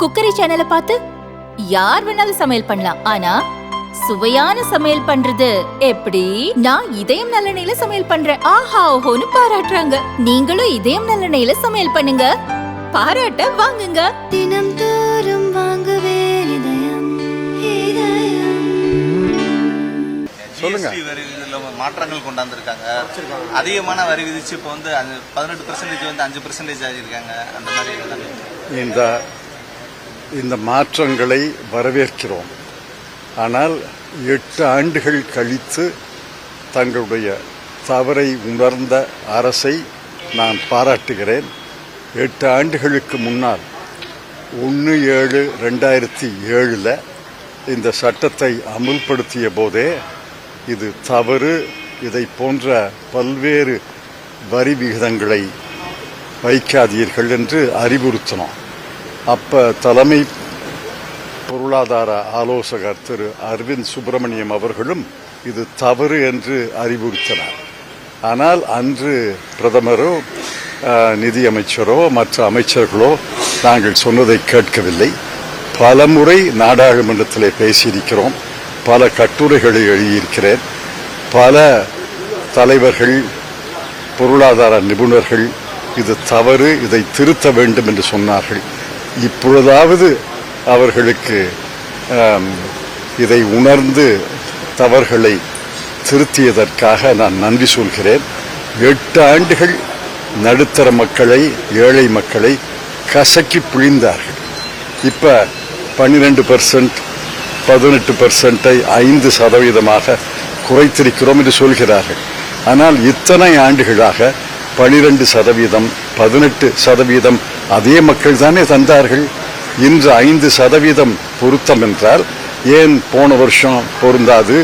Cookery சேனலை பார்த்து யார் வேணாலும் சமையல் பண்ணலாம். ஆனா சுவையான சமையல் பண்றது எப்படி? நான் இதயம் நல்லெண்ணெயில சமையல் பண்றேன். ஆஹா ஓஹோன்னு பாராட்டுறாங்க. நீங்களும் இதயம் நல்லெண்ணெயில சமையல் பண்ணுங்க. பாராட்ட வாங்குங்க. தினம் தோறும் வாங்குவே இதயம் இதயம். சொல்லுங்க. வரி மாற்றங்கள் கொண்டாந்துருக்காங்க. அதிகமான வரி விதிச்சு இப்போ வந்து பதினெட்டு பர்சன்டேஜ் வந்து அஞ்சு பர்சன்டேஜ் ஆகியிருக்காங்க. அந்த மாதிரி இந்த இந்த மாற்றங்களை வரவேற்கிறோம். ஆனால் எட்டு ஆண்டுகள் கழித்து தங்களுடைய தவறை உணர்ந்த அரசை நான் பாராட்டுகிறேன். எட்டு ஆண்டுகளுக்கு முன்னால் ஒன்று ஏழு ரெண்டாயிரத்தி ஏழில் இந்த சட்டத்தை அமுல்படுத்திய போதே இது தவறு. இதை போன்ற பல்வேறு வரி விகிதங்களை வைக்காதீர்கள் என்று அறிவுறுத்தினோம். அப்ப தலைமை பொருளாதார ஆலோசகர் திரு அரவிந்த் சுப்பிரமணியம் அவர்களும் இது தவறு என்று அறிவுறுத்தினார். ஆனால் அன்று பிரதமரோ நிதியமைச்சரோ மற்ற அமைச்சர்களோ நாங்கள் சொன்னதை கேட்கவில்லை. பலமுறை நாடாளுமன்றத்தில் பேசியிருக்கிறோம். பல கட்டுரைகளை எழுதியிருக்கிறேன். பல தலைவர்கள் பொருளாதார நிபுணர்கள் இது தவறு இதை திருத்த வேண்டும் என்று சொன்னார்கள். இப்பொழுதாவது அவர்களுக்கு இதை உணர்ந்து தவறுகளை திருத்தியதற்காக நான் நன்றி சொல்கிறேன். எட்டு ஆண்டுகள் நடுத்தர மக்களை ஏழை மக்களை கசக்கி பிழிந்தார்கள். இப்போ பன்னிரெண்டு பர்சன்ட் பதினெட்டு பர்சன்ட்டை ஐந்து சதவீதமாக குறைத்திருக்கிறோம் என்று சொல்கிறார்கள். ஆனால் இத்தனை ஆண்டுகளாக பனிரெண்டு சதவீதம் பதினெட்டு சதவீதம் அதே மக்கள் தானே தந்தார்கள். இன்று ஐந்து சதவீதம் பொருத்தம் என்றால் ஏன் போன வருஷம் பொருந்தாது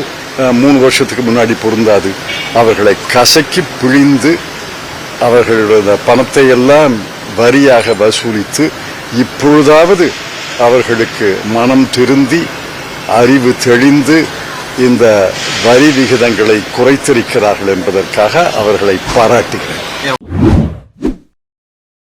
மூணு வருஷத்துக்கு முன்னாடி பொருந்தாது? அவர்களை கசக்கி பிழிந்து அவர்களுடைய பணத்தை எல்லாம் வரியாக வசூலித்து இப்பொழுதாவது அவர்களுக்கு மனம் திருந்தி அறிவு தெளிந்து இந்த வரி விகிதங்களை குறைத்திருக்கிறார்கள் என்பதற்காக அவர்களை பாராட்டுகிறேன்.